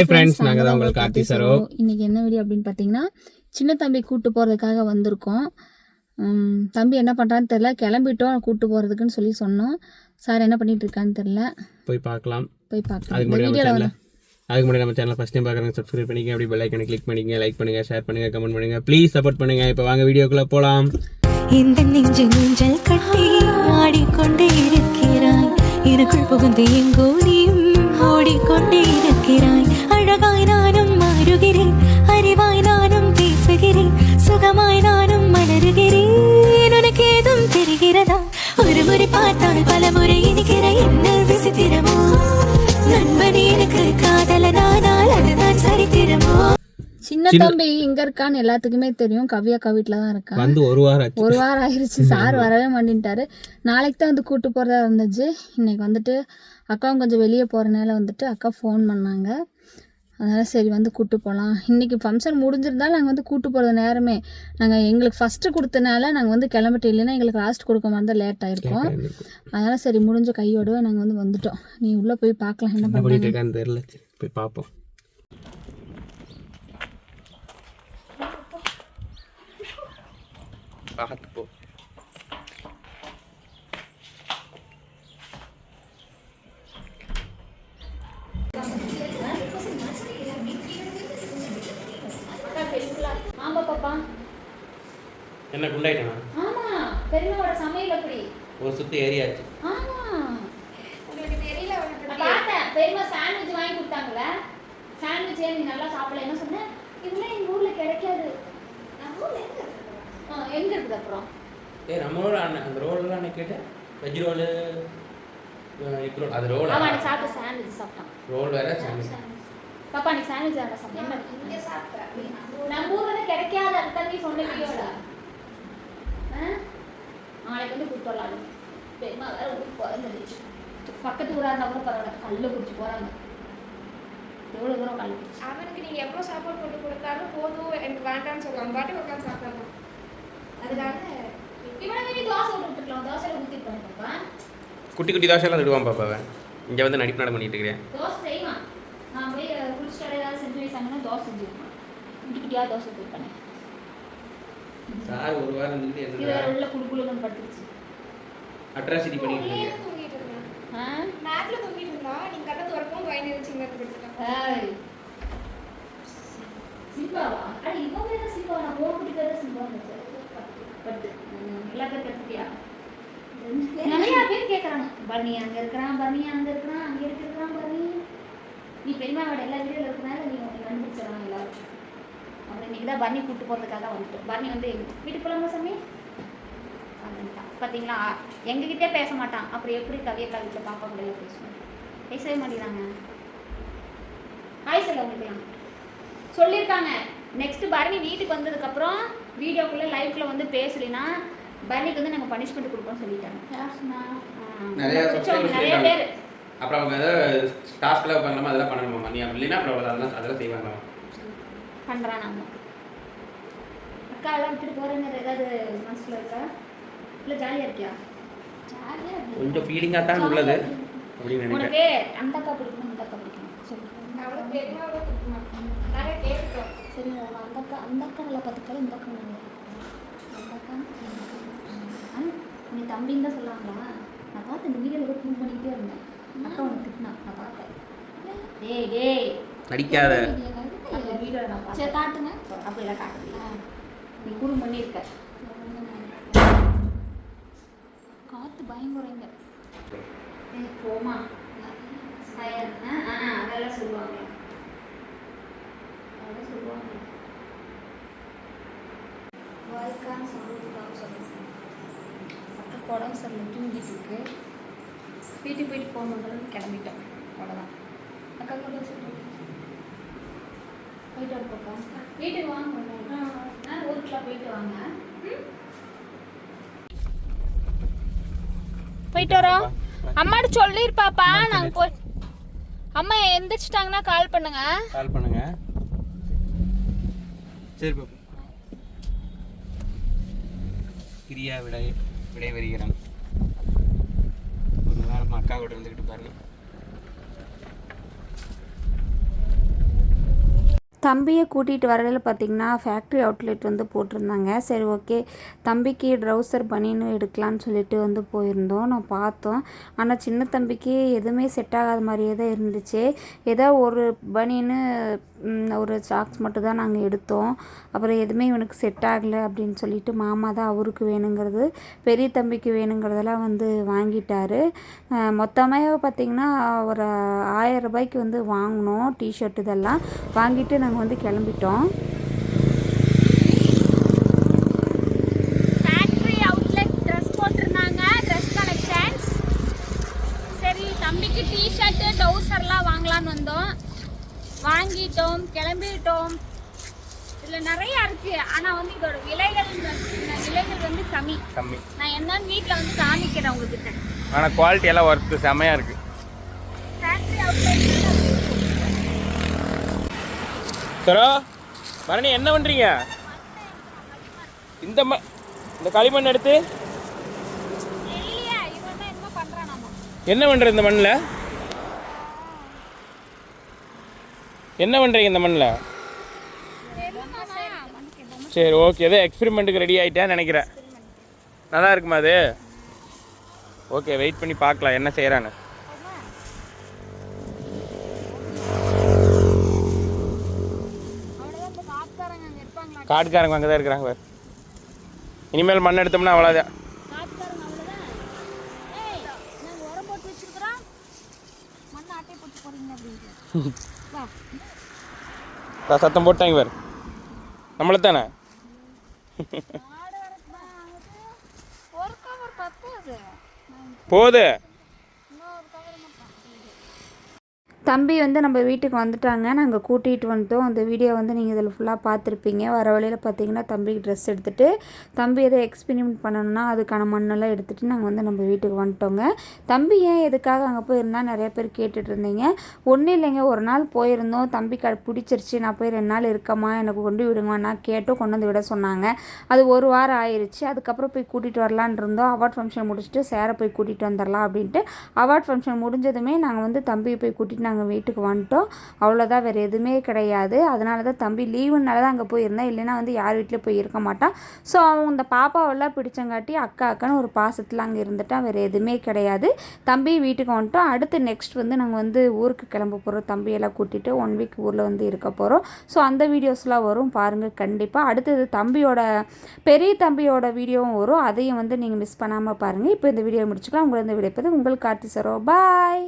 Hi friends நாங்கள் தான் உங்களுக்கு கார்த்தி சரோ. இன்னைக்கு என்ன வீடியோ அப்படின்னு பார்த்தீங்கன்னா சின்ன தம்பி கூட்டு போகிறதுக்காக வந்திருக்கோம். தம்பி என்ன பண்ணுறான்னு தெரில கிளம்பிட்டோம் கூட்டு போகிறதுக்குன்னு சொல்லி சொன்னோம். சார் என்ன பண்ணிட்டு இருக்கான்னு தெரில போய் பார்க்கலாம். போய் பார்க்கலாம். அதுக்கு முன்னாடி அதுக்கு முன்னாடி நம்ம சேனலை ஃபஸ்ட் டைம் பார்க்குறவங்க சப்ஸ்கிரைப் பண்ணிக்க அப்படி பெல் ஐக்கனை கிளிக் பண்ணிங்க லைக் பண்ணுங்க ஷேர் பண்ணுங்க கமெண்ட் பண்ணுங்க. ப்ளீஸ் சப்போர்ட் பண்ணுங்க. இப்போ வாங்க வீடியோக்குள்ளே போகலாம் இந்த நெஞ்சு ஊஞ்சல் கட்டி ஆடிக்கொண்டே இருக்கிறாய். எனக்குள் புகுந்து எங்கோ நீயும் ஓடிக்கொண்டே இருக்கிறாய் அழகாய் நானும் மாறுகிறேன். அறிவாய் நானும் பேசுகிறேன். சுகமாய் நானும் மலருகிறேன். உனக்கு ஏதும் தெரிகிறேன் தம்பி இங்கே இருக்கான்னு எல்லாத்துக்குமே தெரியும். கவ்யா அக்கா வீட்டில் தான் இருக்கான் வந்து ஒரு வாரம் ஒரு வாரம் ஆயிருச்சு. சார் வரவே மாட்டேன்ட்டாரு. நாளைக்கு தான் வந்து கூட்டு போகிறதா இருந்துச்சு. இன்னைக்கு வந்துட்டு அக்காவும் கொஞ்சம் வெளியே போகிறனால வந்துட்டு அக்கா ஃபோன் பண்ணாங்க. அதனால் சரி வந்து கூட்டு போகலாம் இன்றைக்கி ஃபங்க்ஷன் முடிஞ்சிருந்தாலும் நாங்கள் வந்து கூட்டு போகிறது நேரமே. நாங்கள் எங்களுக்கு ஃபஸ்ட்டு கொடுத்தனால நாங்கள் வந்து கிளம்பிட்டு இல்லைன்னா எங்களுக்கு லாஸ்ட் கொடுக்க மாதிரி தான் லேட் ஆகிருக்கும் அதனால் சரி முடிஞ்ச கையோடவே நாங்கள் வந்து வந்துட்டோம். நீ உள்ளே போய் பார்க்கலாம். என்ன பண்ணுறீங்க போய் பார்ப்போம். பார்த்து போ ஆமாம் பாப்பா. என்ன குண்டாயிட்டேனா? ஆமாம் பெரியமாவோட சமையல் அப்படி. ஒரு சுத்து ஏரியாச்சு ஆமாம் நான் பார்த்தேன் பெரியம்மா சாண்ட்விச் வாங்கி கொடுத்தாங்கல்ல? சாண்ட்விச் ஏன் நீ நல்லா சாப்பிடல. என்ன சொன்னேன் இதெல்லாம் எங்கள் ஊரில் கிடைக்காது. ஆ எங்கே இருக்குது அப்புறம்? ஏ நம்ம ரோல் அந்த ரோல்லாம் அன்னைக்கு கேட்டேன் வெஜ் ரோலு எக் ரோல். அது ரோல்? அவன் சாப்பிட்ட சாண்ட்விச் சாப்பிட்டான். ரோல் வேற சாண்ட்விச் பாப்பா நீ சாண்ட்விச் வேற சாப்பிட்டேன். என்ன இங்கே சாப்பிட்டேன் நம்ம ஊரில் கிடைக்காது அது தண்ணி சொன்ன வீடியோட நாளைக்கு வந்து கொடுத்துடலாம் பெரியம்மா வேற ஊருக்கு பிறந்துடுச்சு பக்கத்து ஊராக இருந்தால் கூட பரவாயில்ல கல்ல குடிச்சு போகிறாங்க எவ்வளோ தூரம் கல் குடிச்சு? அவனுக்கு நீங்க எவ்வளவு சாப்பாடு போட்டு கொடுத்தாலும் போதும் எனக்கு வேண்டாம்னு சொல்லுவான் பாட்டுக்கு உட்காந்து சாப்பிடலாம் பாப்பா குட்டி குட்டி தோசையெல்லாம் விடுவான் பாப்பா அவன். இங்கே வந்து நடிப்பு நடம் பண்ணிட்டு இருக்கிறேன். தோசை செய்வான். நான் போய் குளிச்சுட்டு ஏதாவது செஞ்சு வச்சாங்கன்னா தோசை செஞ்சு வைப்பான். குட்டி குட்டியாக தோசை பண்ணேன் சார் ஒரு வாரம் இது என்ன உள்ள குடு குடுன்னு படுத்துருச்சு. அட்ராசிட்டி பண்ணிட்டு ஆ? மேட்ல தூங்கிட்டு இருந்தான் நீங்க கதை திறக்கவும் பயந்து இருந்துச்சு இங்க படுத்துட்டான். சில்வாவா அட பேர் தான் சில்வா நான் போகுடி பேர் தான் சில்வா பட்டு. ம், எல்லா பேர் கத்துக்கியா நிறைய பேர் கேட்குறாங்க பரணி அங்க இருக்கிறான் பரணி அங்க இருக்கிறான் அங்க இருக்கிறான் பரணி நீ பெரியமாவோட எல்லா வீடியோல இருக்கனால நீ உனக்கு கண்டுபிடிச்சிடலாம் எல்லாரும். அப்புறம் தான் பரணி கூட்டு போகிறதுக்காக தான் வந்துட்டோம். பரணி வந்து வீட்டுக்கு போகலாமா சாமி? பார்த்தீங்களா எங்ககிட்டே பேச மாட்டான். அப்புறம் எப்படி கவியக்கா வீட்டில் பாப்பா கூட பேசுவான் பேசவே மாட்டேங்கிறாங்க. ஹாய் சொல்ல உங்களுக்குலாம் சொல்லியிருக்காங்க. நெக்ஸ்ட் பரணி வீட்டுக்கு வந்ததுக்கப்புறம் வீடியோக்குள்ளே லைவ்க்குள்ள வந்து பேசலினா பரணிக்கு வந்து நாங்கள் பனிஷ்மெண்ட் கொடுப்போம்னு சொல்லிட்டாங்க. நிறைய. பேர் அப்புறம் அவங்க ஏதாவது டாஸ்க்லாம் பண்ணலாமா அதெல்லாம் பண்ணணுமா நீ அப்படி இல்லைன்னா அப்புறம் அதெல்லாம் அதெல்லாம் செய்வாங்க. பண்ணுறான் நாங்கள் அக்கா எல்லாம் விட்டுட்டு போகிறேங்கிற ஏதாவது மனசில் இருக்கா? இல்லை ஜாலியாக இருக்கியா? ஜாலியாக கொஞ்சம் ஃபீலிங்காக தான் உள்ளது அப்படின்னு நினைக்கிறேன். அந்த அக்கா பிடிக்கும் இந்த அக்கா பிடிக்கும்? சரி நான் அந்த அக்கா அந்த அக்கா நல்லா பார்த்துக்கலாம் இந்த அக்கா நல்லா அந்த அக்கா நீ தம்பின்னு தான் சொல்லுவாங்களா நான் பார்த்து இந்த வீடியோவில் கூட பண்ணிக்கிட்டே இருந்தேன். அக்கா உனக்கு திட்டினா நான் பார்த்தேன். டேய் டேய். நடிக்காத. வீடியோ நான் பார்த்தேன். காட்டுங்க. அப்படிலாம் காட்டுறீங்க நீ குறு பண்ணியிருக்க. காற்று பயங்கரங்க. ஏய், போமா ஆ, அதெல்லாம் சொல்லுவாங்க. அதெல்லாம் சொல்லுவாங்க? வாய்க்கான சொல்றதுக்காக சொல்லுவாங்க அக்கா உடம்பு சரியில்லை தூங்கிட்டு இருக்கு. வீட்டுக்கு போயிட்டு போகணுன்றது கிளம்பிட்டோம் அவ்வளோதான் அக்கா கூட சொல்லுங்க. போயிட்டு வரப்போக்கா வீட்டுக்கு வாங்க ஆ ஊருக்குலாம் போயிட்டு வாங்க? போயிட்டு வரோம். அம்மாட்ட சொல்லிருப்பாப்பா நாங்க போய் அம்மா எந்திரிச்சிட்டாங்கன்னா கால் பண்ணுங்க. கால் பண்ணுங்க. சரி பாப்பா கிரியா விடை விடைபெறுகிறேன் ஒரு வாரம் அக்கா கூட இருந்துக்கிட்டு பாருங்க. தம்பியை கூட்டிகிட்டு வரதில் பார்த்தீங்கன்னா ஃபேக்ட்ரி அவுட்லெட் வந்து போட்டிருந்தாங்க. சரி ஓகே தம்பிக்கு ட்ரௌசர் பனின்னு எடுக்கலான்னு சொல்லிட்டு வந்து போயிருந்தோம். நான் பார்த்தோம். ஆனால் சின்ன தம்பிக்கு எதுவுமே செட் ஆகாத மாதிரியே தான் இருந்துச்சு. ஏதோ ஒரு பனின்னு ஒரு சாக்ஸ் மட்டும் தான் நாங்கள் எடுத்தோம். அப்புறம் எதுவுமே இவனுக்கு செட் ஆகலை அப்படின்னு சொல்லிட்டு மாமா தான் அவருக்கு வேணுங்கிறது பெரிய தம்பிக்கு வேணுங்கிறதெல்லாம் வந்து வாங்கிட்டாரு. மொத்தமாக பார்த்திங்கன்னா ஒரு ஆயிரம் ரூபாய்க்கு வந்து வாங்கினோம். டிஷர்ட் இதெல்லாம் வாங்கிட்டு நாங்கள் வந்து கிளம்பிட்டோம். ஃபேக்ட்ரி அவுட்லெட் ட்ரெஸ் போட்டிருந்தாங்க ட்ரெஸ் கலெக்ஷன்ஸ் சரி தம்பிக்கு டிஷர்ட்டு டவுசர்லாம் வாங்கலான்னு வந்தோம். வாங்கிட்டோம் கிளம்பிட்டோம். இதில் நிறையா இருக்குது ஆனால் வந்து இதோட விலைகள் விலைகள் வந்து கம்மி. கம்மி. நான் என்னன்னு வீட்டில் வந்து காமிக்கிறேன் உங்ககிட்ட. ஆனால் குவாலிட்டி எல்லாம் ஒர்த்து செமையாக இருக்குது ஃபேக்ட்ரி அவுட்லெட் சரோ மரணி என்ன பண்ணுறீங்க இந்த ம இந்த களிமண் எடுத்து. என்ன பண்ணுற இந்த மண்ணில்? என்ன பண்ணுறீங்க இந்த மண்ணில்? சரி ஓகே ஏதோ எக்ஸ்பெரிமெண்ட்டுக்கு ரெடி ஆகிட்டேன்னு நினைக்கிறேன். நல்லா இருக்குமா அது? ஓகே வெயிட் பண்ணி பார்க்கலாம் என்ன செய்கிறான்னு அவ்வளோதான் இந்த காத்துக்காரங்க அங்கே இருப்பாங்களா காட்டுக்காரங்க அங்கே தான் இருக்கிறாங்க பாரு. இனிமேல் மண் எடுத்தோம்னா அவ்வளோதான் சத்தம் போட்டாங்க பாரு. நம்மளை தானே போகுது தம்பி வந்து நம்ம வீட்டுக்கு வந்துட்டாங்க. நாங்கள் கூட்டிகிட்டு வந்துட்டோம் அந்த வீடியோ வந்து நீங்கள் இதில் ஃபுல்லாக பார்த்துருப்பீங்க. வர வழியில் பார்த்தீங்கன்னா தம்பிக்கு ட்ரெஸ் எடுத்துகிட்டு தம்பி எதை எக்ஸ்பெரிமெண்ட் பண்ணணும்னா அதுக்கான மண்ணெல்லாம் எடுத்துகிட்டு நாங்கள் வந்து நம்ம வீட்டுக்கு வந்துட்டோங்க. தம்பி ஏன் எதுக்காக அங்கே போயிருந்தா? நிறைய பேர் கேட்டுட்டு இருந்தீங்க. ஒன்றும் இல்லைங்க. ஒரு நாள் போயிருந்தோம். தம்பி க பிடிச்சிருச்சு. நான் போய் ரெண்டு நாள் இருக்கம்மா எனக்கு கொண்டு விடுங்கம்மா நான் கேட்டும். கொண்டு வந்து விட சொன்னாங்க. அது ஒரு வாரம் ஆயிடுச்சு அதுக்கப்புறம் போய் கூட்டிகிட்டு வரலான் இருந்தோம். அவார்ட் ஃபங்க்ஷன் முடிச்சுட்டு சேரை போய் கூட்டிகிட்டு வந்துடலாம் அப்படின்ட்டு அவார்ட் ஃபங்க்ஷன் முடிஞ்சதுமே நாங்கள் வந்து தம்பியை போய் கூட்டிகிட்டு நாங்கள் வீட்டுக்கு வந்துட்டோம். அவ்வளோதான் வேறு எதுவுமே கிடையாது. அதனால தான் தம்பி லீவுனால தான் அங்கே போயிருந்தேன் இல்லைன்னா வந்து யார் வீட்லேயும் போய் இருக்க மாட்டான் ஸோ அவங்க இந்த பாப்பாவெல்லாம் பிடிச்சங்காட்டி அக்கா அக்கான்னு ஒரு பாசத்தில் அங்கே இருந்துட்டான் வேறு எதுவுமே கிடையாது. தம்பி வீட்டுக்கு வந்துட்டோம். அடுத்து நெக்ஸ்ட் வந்து நாங்கள் வந்து ஊருக்கு கிளம்ப போகிறோம் தம்பியெல்லாம் கூட்டிகிட்டு ஒன் வீக் ஊரில் வந்து இருக்க போகிறோம் ஸோ அந்த வீடியோஸ்லாம் வரும். பாருங்கள் கண்டிப்பாக அடுத்தது தம்பியோட பெரிய தம்பியோட வீடியோவும் வரும். அதையும் வந்து நீங்கள் மிஸ் பண்ணாமல் பாருங்கள் இப்போ இந்த வீடியோ முடிச்சுக்கலாம். உங்களை இந்த விடைப்பது உங்கள் கார்த்தி சரோ. பாய்